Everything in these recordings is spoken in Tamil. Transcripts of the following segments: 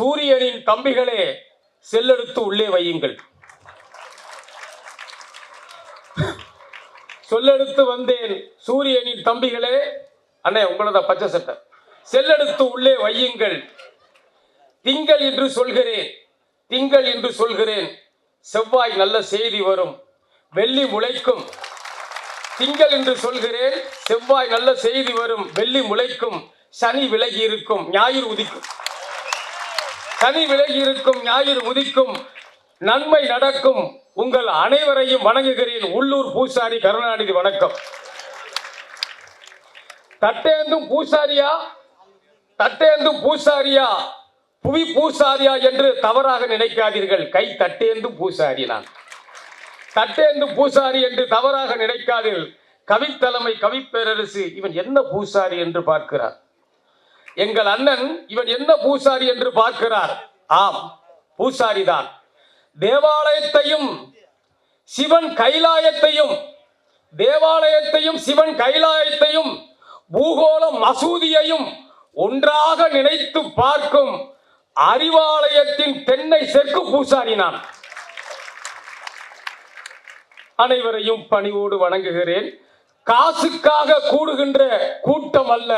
சூரியனின் தம்பிகளே செல்லெடுத்து உள்ளே வையுங்கள். சொல்லெடுத்து வந்தேன் சூரியனின் தம்பிகளே அண்ணே உங்களோட பச்சை சட்டை. செல்லெடுத்து உள்ளே வையுங்கள். திங்கள் என்று சொல்கிறேன் திங்கள் என்று சொல்கிறேன். செவ்வாய் நல்ல செய்தி வரும். வெள்ளி முளைக்கும். திங்கள் என்று சொல்கிறேன் செவ்வாய் நல்ல செய்தி வரும். வெள்ளி முளைக்கும். சனி விலகி இருக்கும். ஞாயிறு உதிக்கும். சனி விலகி இருக்கும் ஞாயிறு உதிக்கும் நன்மை நடக்கும். உங்கள் அனைவரையும் வணங்குகிறேன். உள்ளூர் பூசாரி கருணாநிதி வணக்கம். தட்டேந்தும் பூசாரியா? தட்டேந்தும் பூசாரியா? புவி பூசாரியா என்று தவறாக நினைக்காதீர்கள். கை தட்டேந்தும் பூசாரி நான். தட்டேந்தும் பூசாரி என்று தவறாக நினைக்காதீர்கள். கவித்தலைமை கவிப்பேரரசு இவன் என்ன பூசாரி என்று பார்க்கிறார்? எங்கள் அண்ணன் இவன் என்ன பூசாரி என்று பார்க்கிறார். ஆம் பூசாரிதான். தேவாலயத்தையும் சிவன் கைலாயத்தையும் தேவாலயத்தையும் சிவன் கைலாயத்தையும் பூகோள மசூதியையும் ஒன்றாக நினைத்து பார்க்கும் அறிவாலயத்தின் தென்னை செற்கு பூசாரி நான். அனைவரையும் பணிவோடு வணங்குகிறேன். காசுக்காக கூடுகின்ற கூட்டம் அல்ல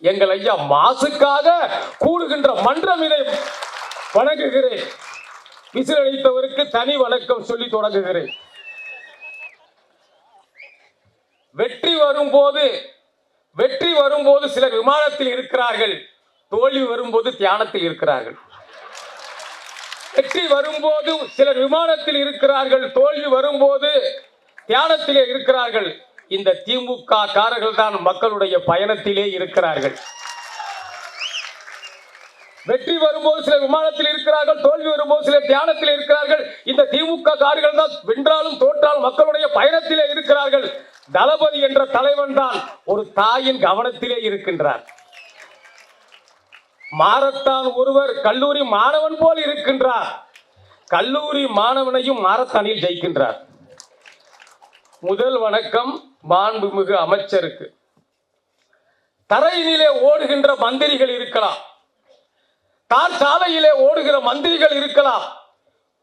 எங்கள் ஐயா மாசுக்காக கூடுகின்ற மன்றம் இதை வணங்குகிறேன். விசிலளித்தவருக்கு தனி வணக்கம் சொல்லி தொடங்குகிறேன். வெற்றி வரும்போது வெற்றி வரும்போது சிலர் விமானத்தில் இருக்கிறார்கள். தோல்வி வரும்போது தியானத்தில் இருக்கிறார்கள். வெற்றி வரும்போது சிலர் விமானத்தில் இருக்கிறார்கள். தோல்வி வரும்போது தியானத்திலே இருக்கிறார்கள். இந்த திமுக காரர்கள் தான் மக்களுடைய பயணத்திலே இருக்கிறார்கள். வெற்றி வரும்போது சில விமானத்தில் இருக்கிறார்கள் தோல்வி வரும்போது சில தியானத்தில் இருக்கிறார்கள். இந்த திமுக கார்கள் தான் வென்றாலும் தோற்றாலும் மக்களுடைய பயணத்திலே இருக்கிறார்கள். தளபதி என்ற தலைவன் தான் ஒரு தாயின் கவனத்திலே இருக்கின்றார். மாரத்தான் ஒருவர் கல்லூரி மாணவன் போல் இருக்கின்றார். கல்லூரி மாணவனையும் மாரத்தானில் ஜெயிக்கின்றார். முதல் வணக்கம். மாண்புமிகு அமைச்சருக்கு. தரையினிலே ஓடுகின்ற மந்திரிகள் இருக்கலாம். தார் சாலையிலே ஓடுகிற மந்திரிகள் இருக்கலாம்.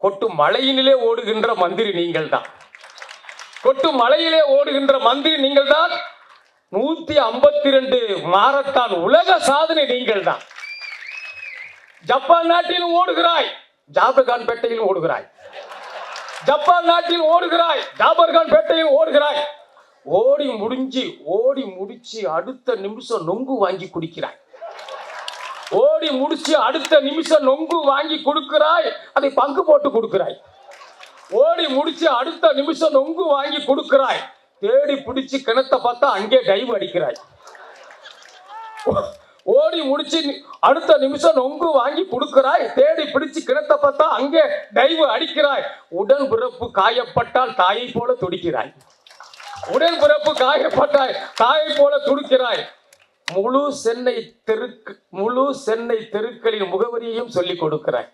கொட்டு மலையினிலே ஓடுகின்ற மந்திரி நீங்கள் தான் கொட்டு மலையிலே ஓடுகின்ற மந்திரி நீங்கள் தான் நூத்தி ஐம்பத்தி ரெண்டு மாரத்தான் உலக சாதனை நீங்கள் தான் ஜப்பான் நாட்டிலும் ஓடுகிறாய். ஜாபர்கான் பேட்டையிலும் ஓடுகிறாய். ஜப்பான் நாட்டில் ஓடுகிறாய். ஜாபர்கான் பேட்டையில் ஓடுகிறாய். ஓடி முடிஞ்சு ஓடி முடிச்சு அடுத்த நிமிஷம் நொங்கு வாங்கி குடிக்கிறாய். ஓடி முடிச்சு அடுத்த நிமிஷம் நொங்கு வாங்கி கொடுக்கிறாய் அதை பங்கு போட்டு கொடுக்கிறாய். ஓடி முடிச்சு அடுத்த நிமிஷம் நொங்கு வாங்கி கொடுக்கிறாய். தேடி பிடிச்சு கிணத்தை பார்த்தா அங்கே டைவ் அடிக்கிறாய். ஓடி முடிச்சு அடுத்த நிமிஷம் நொங்கு வாங்கி கொடுக்கிறாய் தேடி பிடிச்சு கிணத்தை பார்த்தா அங்கே டைவ் அடிக்கிறாய். உடன் பிறப்பு காயப்பட்டால் தாயை போல துடிக்கிறாய். உடன் பிறப்பு காயப்பட்டாய் தாயை போல துடிக்கிறாய். முழு சென்னை தெருக்கு முழு சென்னை தெருக்களின் முகவரியையும் சொல்லிக் கொடுக்கிறாய்.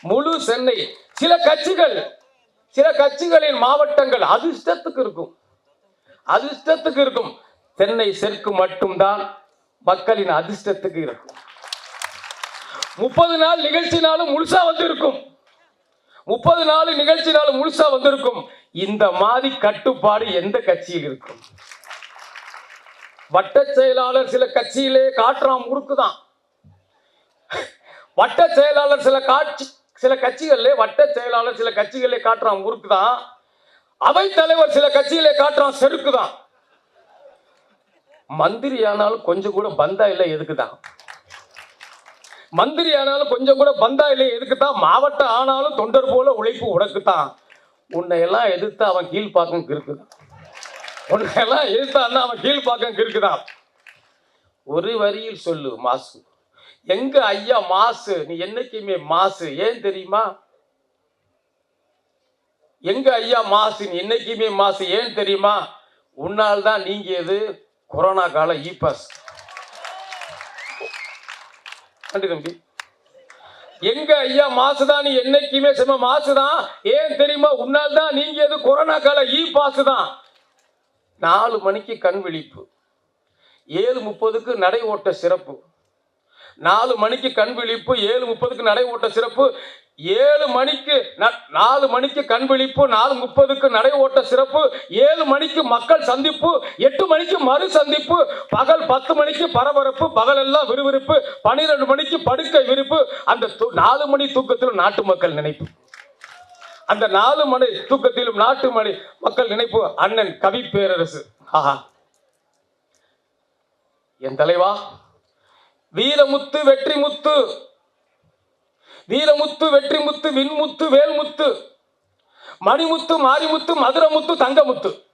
முழு சென்னை சில கட்சிகள் சில கட்சிகளின் மாவட்டங்கள் அதிர்ஷ்டத்துக்கு இருக்கும். அதிர்ஷ்டத்துக்கு இருக்கும். தென்னை செருக்கு மட்டும்தான் மக்களின் அதிர்ஷ்டத்துக்கு இருக்கும். முப்பது நாள் நிகழ்ச்சினாலும் முழுசா வந்திருக்கும். முப்பது நாள் நிகழ்ச்சினாலும் முழுசா வந்திருக்கும். இந்த மாதிரி கட்டுப்பாடு எந்த கட்சியில் இருக்கும்? வட்ட செயலாளர் சில கட்சியிலே காட்டுறான் முறுக்குதான் வட்ட செயலாளர் சில காட்சி சில கட்சிகளிலே வட்ட செயலாளர் சில கட்சிகளிலே காட்டுறான் முறுக்குதான் அவை தலைவர் சில கட்சியிலே காட்டுறான் செருக்குதான். மந்திரி ஆனாலும் கொஞ்சம் கூட பந்தா இல்லை எதுக்குதான்? மந்திரி ஆனாலும் கொஞ்சம் கூட பந்தா இல்லை எதுக்குதான்? மாவட்டம் ஆனாலும் தொண்டர் போல உழைப்பு உனக்குத்தான் உன்னை எல்லாம் எதிர்த்து அவன் கீழ்ப்பாக்கம் இருக்குதான் உன்னை எல்லாம் எதிர்த்தான்னா அவன் கீழ்ப்பாக்கம் இருக்குதான் ஒரு வரியில் சொல்லு மாசு. எங்க ஐயா மாசு? நீ என்னைக்குமே மாசு. ஏன் தெரியுமா? எங்க ஐயா மாசு? நீ என்னைக்குமே மாசு. ஏன் தெரியுமா? உன்னால் தான் எது கொரோனா கால இ பாஸ் நன்றி தம்பி. எங்க ஐயா மாசுதான்? நீ என்னைக்குமே செம மாசுதான். ஏன் தெரியுமா? உன்னால் தான் நீங்கியது கொரோனா கால இ பாசு தான் நாலு மணிக்கு கண் விழிப்பு. ஏழு முப்பதுக்கு நடை ஓட்ட சிறப்பு. நாலு மணிக்கு கண் விழிப்பு ஏழு முப்பதுக்கு நடை ஓட்ட சிறப்பு ஏழு மணிக்கு நாலு மணிக்கு கண் விழிப்பு நாலு முப்பதுக்கு நடை ஓட்ட சிறப்பு ஏழு மணிக்கு மக்கள் சந்திப்பு எட்டு மணிக்கு மறு சந்திப்பு பகல் பத்து மணிக்கு பரபரப்பு பகல் எல்லாம் விறுவிறுப்பு பன்னிரெண்டு மணிக்கு படுக்கை விருப்பு அந்த நாலு மணி தூக்கத்திலும் நாட்டு மக்கள் நினைப்பு. அந்த நாலு மணி தூக்கத்திலும் நாட்டு மணி மக்கள் நினைப்பு அண்ணன் கவி பேரரசு ஆஹா. என் தலைவா வீரமுத்து வெற்றிமுத்து. வீரமுத்து வெற்றிமுத்து விண்முத்து வேல்முத்து. மணிமுத்து மாரிமுத்து மதுரமுத்து தங்கமுத்து.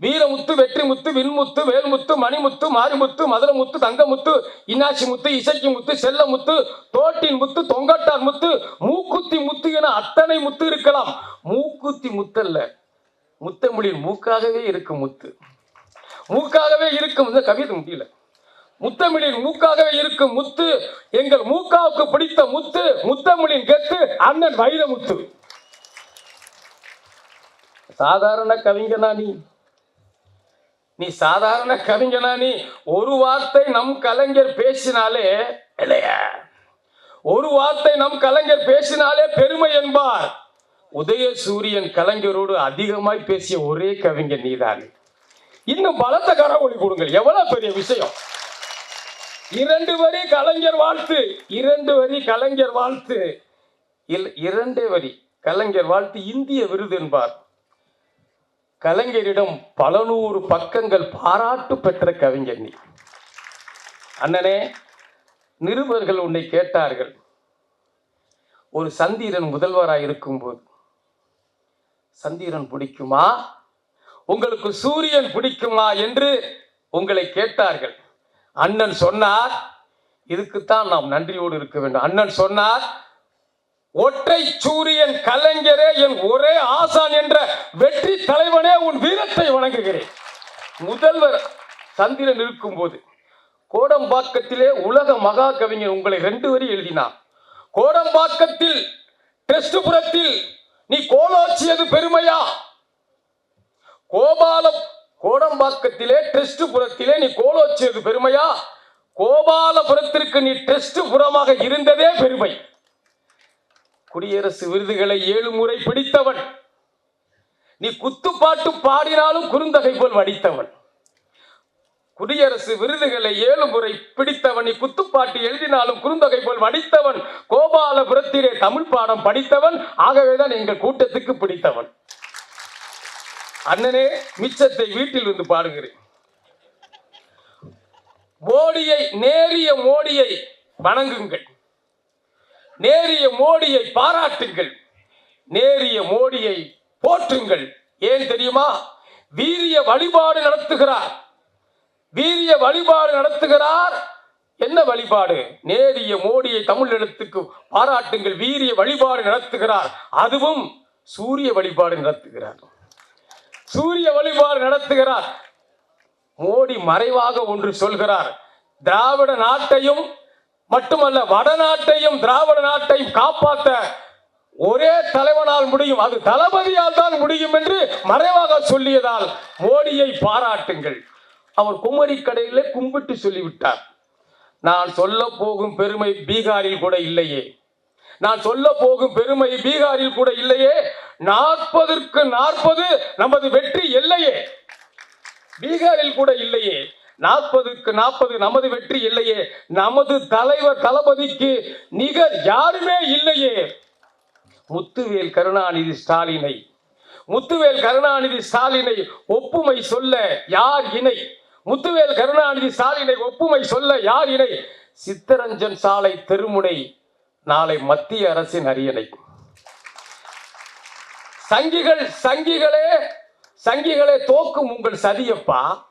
வீரமுத்து வெற்றிமுத்து விண்முத்து வேல்முத்து மணிமுத்து மாரிமுத்து மதுரமுத்து தங்கமுத்து இன்னாச்சி முத்து இசைக்கு முத்து செல்லமுத்து தோட்டின் முத்து தொங்கட்டார் முத்து மூக்குத்தி முத்து என அத்தனை முத்து இருக்கலாம். மூக்குத்தி முத்தல்ல முத்தமிழின் மூக்காகவே இருக்கும் முத்து. மூக்காகவே இருக்கும். இந்த கவிதை முடியல. முத்தமிழின் மூக்காகவே இருக்கும் முத்து எங்கள் மூக்காவுக்கு பிடித்த முத்து முத்தமிழின் கெத்து அண்ணன் வைரமுத்து. சாதாரண கவிஞனா நீ. நீ சாதாரண கவிஞனா நீ. ஒரு வார்த்தை நம் கலைஞர் பேசினாலே இல்லையா? ஒரு வார்த்தை நம் கலைஞர் பேசினாலே பெருமை என்பார். உதயசூரியன் கலைஞரோடு அதிகமாய் பேசிய ஒரே கவிஞர் நீதான். இன்னும் பலத்த கரவொலி கொடுங்கள். எவ்வளவு பெரிய விஷயம். இரண்டு வரி கலைஞர் வாழ்த்து. இரண்டு வரி கலைஞர் வாழ்த்து. இல் இரண்டே வரி கலைஞர் வாழ்த்து இந்திய விருது என்பார். கலைஞரிடம் பல நூறு பக்கங்கள் பாராட்டு பெற்ற கவிஞர் நீ. அண்ணனே நிருபர்கள் உன்னை கேட்டார்கள். ஒரு சந்திரன் முதல்வராக இருக்கும்போது. சந்திரன் பிடிக்குமா? உங்களுக்கு சூரியன் பிடிக்குமா என்று உங்களை கேட்டார்கள். அண்ணன் சொன்னார் இதுக்குத்தான் நாம் நன்றியோடு இருக்க வேண்டும். அண்ணன் சொன்னார் ஒற்றை சூரியன் கலைஞரே என் ஒரே ஆசான் என்ற வெற்றி தலைவனே உன் வீரத்தை வணங்குகிறேன். முதல்வர் சந்திரன் இருக்கும்போது கோடம்பாக்கத்திலே உலக மகா கவிஞர் உங்களை ரெண்டு வரி எழுதினார். கோடம்பாக்கத்தில் டெஸ்டுபுரத்தில் நீ கோலோச்சியது பெருமையா? கோபாலம் கோடம்பாக்கத்திலே டெஸ்டுபுரத்திலே நீ கோலோச்சியது பெருமையா? கோபாலபுரத்திற்கு நீ டெஸ்டுபுரமாக இருந்ததே பெருமை. குடியரசு விருதுகளை ஏழு முறை பிடித்தவன். நீ குத்துப்பாட்டு பாடினாலும் குறுந்தகை போல் வடித்தவன். குடியரசு விருதுகளை ஏழு முறை பிடித்தவன். நீ குத்துப்பாட்டு எழுதினாலும் குறுந்தொகை போல் வடித்தவன். கோபாலபுரத்திலே தமிழ் பாடம் படித்தவன். ஆகவேதான் எங்கள் கூட்டத்துக்கு பிடித்தவன். அண்ணனே மிச்சத்தை வீட்டில் இருந்து பாடுகிறேன். மோடியை நேரிய மோடியை வணங்குங்கள். நேரிய மோடியை பாராட்டுங்கள். நேரிய மோடியை போற்றுங்கள். ஏன் தெரியுமா? வீரிய வழிபாடு நடத்துகிறார். வீரிய வழிபாடு நடத்துகிறார். என்ன வழிபாடு? நேரிய மோடியை தமிழ் எழுத்துக்கு பாராட்டுங்கள். வீரிய வழிபாடு நடத்துகிறார். அதுவும் சூரிய வழிபாடு நடத்துகிறார். சூரிய வழிபாடு நடத்துகிறார். மோடி மறைவாக ஒன்று சொல்கிறார். திராவிட நாட்டையும் மட்டுமல்ல வடநாட்டையும் திராவிட நாட்டையும் காப்பாற்ற ஒரே தலைவனால் முடியும். அது தளபதியால் தான் முடியும் என்று மறைவாக சொல்லியதால் மோடியை பாராட்டுங்கள். அவர் குமரி கடையிலே கும்பிட்டு சொல்லிவிட்டார். நான் சொல்ல போகும் பெருமை பீகாரில் கூட இல்லையே. நான் சொல்ல போகும் பெருமை பீகாரில் கூட இல்லையே. நாற்பதற்கு நாற்பது நமது வெற்றி இல்லையே. பீகாரில் கூட இல்லையே. நாற்பதுக்கு நாற்பது நமது வெற்றி இல்லையே. நமது தலைவர் தளபதிக்கு நிகர் யாருமே இல்லையே. முத்துவேல் கருணாநிதி ஸ்டாலினை முத்துவேல் கருணாநிதி ஸ்டாலினை ஒப்புமை சொல்ல யார் இணை? முத்துவேல் கருணாநிதி ஸ்டாலினை ஒப்புமை சொல்ல யார் இணை? சித்தரஞ்சன் சாலை தெருமுனை நாளை மத்திய அரசின் அரியணை. சங்கிகள் சங்கிகளே சங்கிகளை தோக்கும் உங்கள் சதியப்பா.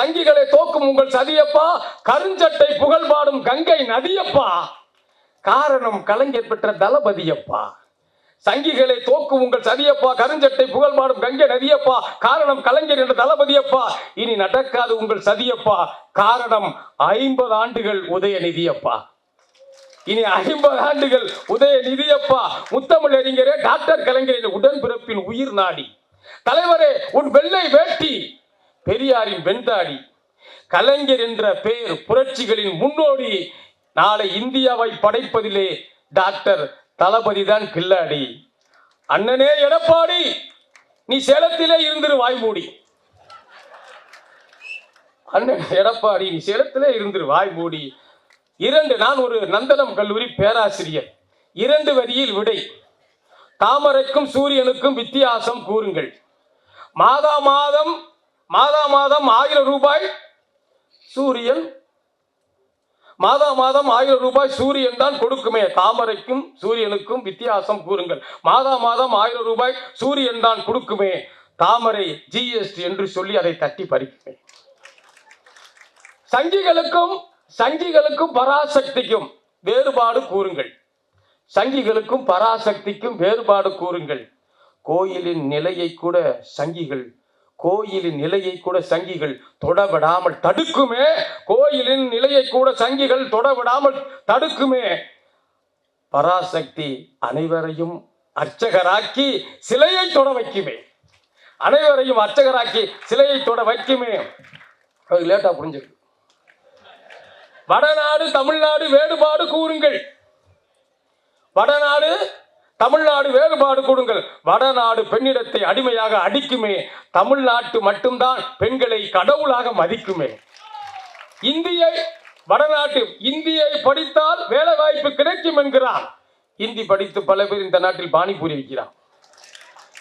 சங்கிகளை தோக்கும் உங்கள் சதியப்பா. கருஞ்சட்டை புகழ் பாடும் கங்கை நதியப்பா. காரணம் கலைஞர் பெற்ற தளபதியப்பா. சங்கிகளை தோக்கும் உங்கள் சதியப்பா. கருஞ்சட்டை புகழ் பாடும் கங்கை நதியப்பா. காரணம் கலைஞர் என்ற தளபதியப்பா. இனி நடக்காது உங்கள் சதியப்பா. காரணம் ஐம்பது ஆண்டுகள் உதயநிதியப்பா. இனி ஐம்பது ஆண்டுகள் உதயநிதியப்பா முத்தமிழ் அறிஞரே டாக்டர் கலைஞரின் உடன்பிறப்பின் உயிர் நாடி. தலைவரே உன் வெள்ளை வேட்டி பெரியாரின் வெண்தாடி. கலைஞர் என்ற பெயர் புரட்சிகளின் முன்னோடி. நாளை இந்தியாவை படைப்பதிலே டாக்டர் தளபதி தான் கில்லாடி. அண்ணனே எடப்பாடி நீ சேலத்திலே இருந்துரு வாய்மூடி. அண்ணன் எடப்பாடி நீ சேலத்திலே இருந்துரு வாய்மூடி. இரண்டு நான் ஒரு நந்தனம் கல்லூரி பேராசிரியர். இரண்டு வரியில் விடை. தாமரைக்கும் சூரியனுக்கும் வித்தியாசம் கூறுங்கள். மாதா மாதம் மாதா மாதம் ஆயிரம் ரூபாய் சூரியன். மாதா மாதம் ஆயிரம் ரூபாய் சூரியன் தான் கொடுக்குமே. தாமரைக்கும் சூரியனுக்கும் வித்தியாசம் கூறுங்கள். மாதா மாதம் ஆயிரம் ரூபாய் சூரியன் தான் கொடுக்குமே. தாமரை ஜிஎஸ்டி என்று சொல்லி அதை தட்டி பறிக்குமே சங்கிகளுக்கும் சங்கிகளுக்கும் பராசக்திக்கும் வேறுபாடு கூறுங்கள். சங்கிகளுக்கும் பராசக்திக்கும் வேறுபாடு கூறுங்கள். கோயிலின் நிலையை கூட சங்கிகள் கோயிலின் நிலையை கூட சங்கிகள் தொடவிடாமல் தடுக்குமே. கோயிலின் நிலையை கூட சங்கிகள் தொடவிடாமல் தடுக்குமே. பராசக்தி அனைவரையும் அர்ச்சகராக்கி சிலையை தொட வைக்குமே. அனைவரையும் அர்ச்சகராக்கி சிலையை தொட வைக்குமே. அது லேட்டா புரிஞ்சிருக்கு வடநாடு தமிழ்நாடு வேறுபாடு கூறுங்கள். வடநாடு தமிழ்நாடு வேறுபாடு கொடுங்கள் வடநாடு பெண்ணிடத்தை அடிமையாக அடிக்குமே. தமிழ்நாட்டு மட்டும்தான் பெண்களை கடவுளாக மதிக்குமே. இந்தியை வடநாட்டு இந்தியை படித்தால் வேலை வாய்ப்பு கிடைக்கும் என்கிறான் இந்தி படித்து பல பேர் இந்த நாட்டில் பானிபூரி விற்கிறான்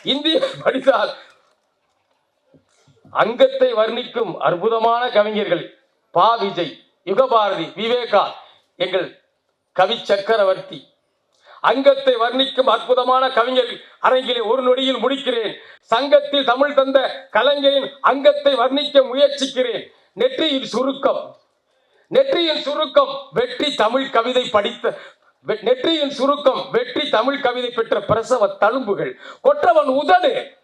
இந்தியை படித்தால் அங்கத்தை வர்ணிக்கும் அற்புதமான கவிஞர்கள் பா. விஜய். யுகபாரதி விவேகா எங்கள் கவி சக்கரவர்த்தி. அங்கத்தை வர்ணிக்கும் அற்புதமான கவிஞர் அரங்கிலே ஒரு நொடியில் முடிக்கிறேன். சங்கத்தில் தமிழ் தந்த கலைஞரின் அங்கத்தை வர்ணிக்க முயற்சிக்கிறேன். நெற்றியின் சுருக்கம் நெற்றியின் சுருக்கம் வெற்றி தமிழ் கவிதை படித்த வெ- நெற்றியின் சுருக்கம் வெற்றி தமிழ் கவிதை பெற்ற பிரசவ தழும்புகள். கொற்றவன் உதடு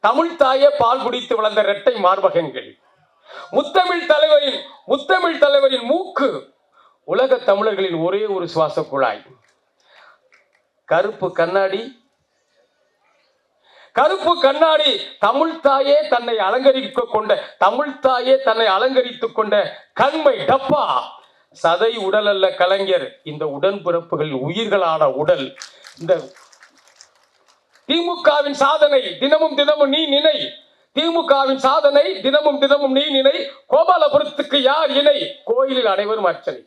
தமிழ் தாயே பால் குடித்து வளர்ந்த இரட்டை மார்பகங்கள். முத்தமிழ் தலைவரின் முத்தமிழ் தலைவரின் மூக்கு உலக தமிழர்களின் ஒரே ஒரு சுவாச குழாய். கருப்பு கண்ணாடி. கருப்பு கண்ணாடி தமிழ் தாயே தன்னை அலங்கரிக்க கொண்ட தமிழ் தாயே தன்னை அலங்கரித்துக் கொண்ட கண்மை டப்பா. சதை உடல் அல்ல கலைஞர். இந்த உடன்பிறப்புகள் உயிர்களான உடல். இந்த திமுகவின் சாதனை தினமும் தினமும் நீ நினை. திமுகவின் சாதனை தினமும் தினமும் நீ நினை கோபாலபுரத்துக்கு யார் இணை? கோயிலில் அனைவரும் அர்ச்சனை.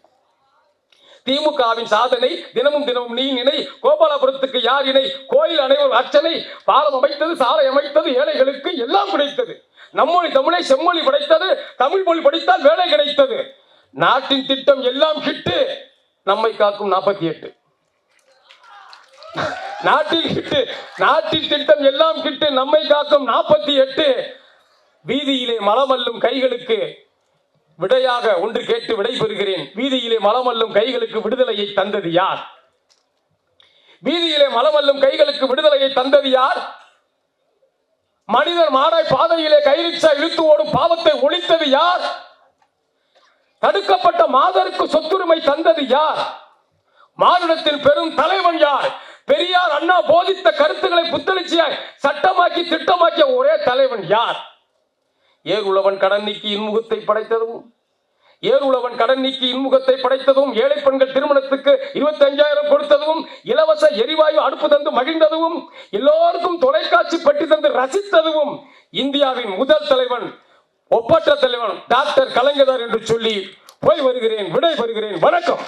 திமுகவின் சாதனை தினமும் தினமும் நீ நினை கோபாலபுரத்துக்கு யார் இணை? கோயில் அனைவரும் அர்ச்சனை. பாலம் அமைத்தது சாலை அமைத்தது ஏழைகளுக்கு எல்லாம் கிடைத்தது. நம்மொழி தமிழை செம்மொழி படைத்தது தமிழ் மொழி படித்தால் வேலை கிடைத்தது. நாட்டின் திட்டம் எல்லாம் கிட்டு நம்மை காக்கும் நாற்பத்தி எட்டு. நாட்டில் கிட்டு நாட்டின் திட்டம் எல்லாம் கிட்டு நம்மை காக்கும் நாற்பத்தி எட்டு வீதியிலே மலமல்லும் கைகளுக்கு விடையாக ஒன்று கேட்டு விடை பெறுகிறேன் வீதியிலே மலமல்லும் கைகளுக்கு விடுதலையை தந்தது யார்? வீதியிலே மலமல்லும் கைகளுக்கு விடுதலையை தந்தது யார்? மனிதர் மாடாய் பாதையிலே கைரிச்சா இழுத்து ஓடும் பாவத்தை ஒழித்தது யார்? தடுக்கப்பட்ட மாதருக்கு சொத்துரிமை தந்தது யார்? மாநிலத்தில் பெரும் தலைவன் யார்? பெரியார் அண்ணா போதித்த கருத்துக்களை புத்தளிச்சியாய் சட்டமாக்கி திட்டமாக்கிய ஒரே தலைவன் யார்? ஏர் கடன் நீக்கி இன்முகத்தை படைத்ததும் ஏர் கடன் நீக்கி இன்முகத்தை படைத்ததும் ஏழை பெண்கள் திருமணத்துக்கு இருபத்தி அஞ்சாயிரம் கொடுத்ததும் இலவச எரிவாயு அடுப்பு தந்து மகிழ்ந்ததும் எல்லோருக்கும் தொலைக்காட்சி பெட்டி தந்து ரசித்ததும் இந்தியாவின் முதல் தலைவன் ஒப்பற்ற தலைவன் டாக்டர் கலைஞர் என்று சொல்லி போய் வருகிறேன் விடை பெறுகிறேன். வணக்கம்.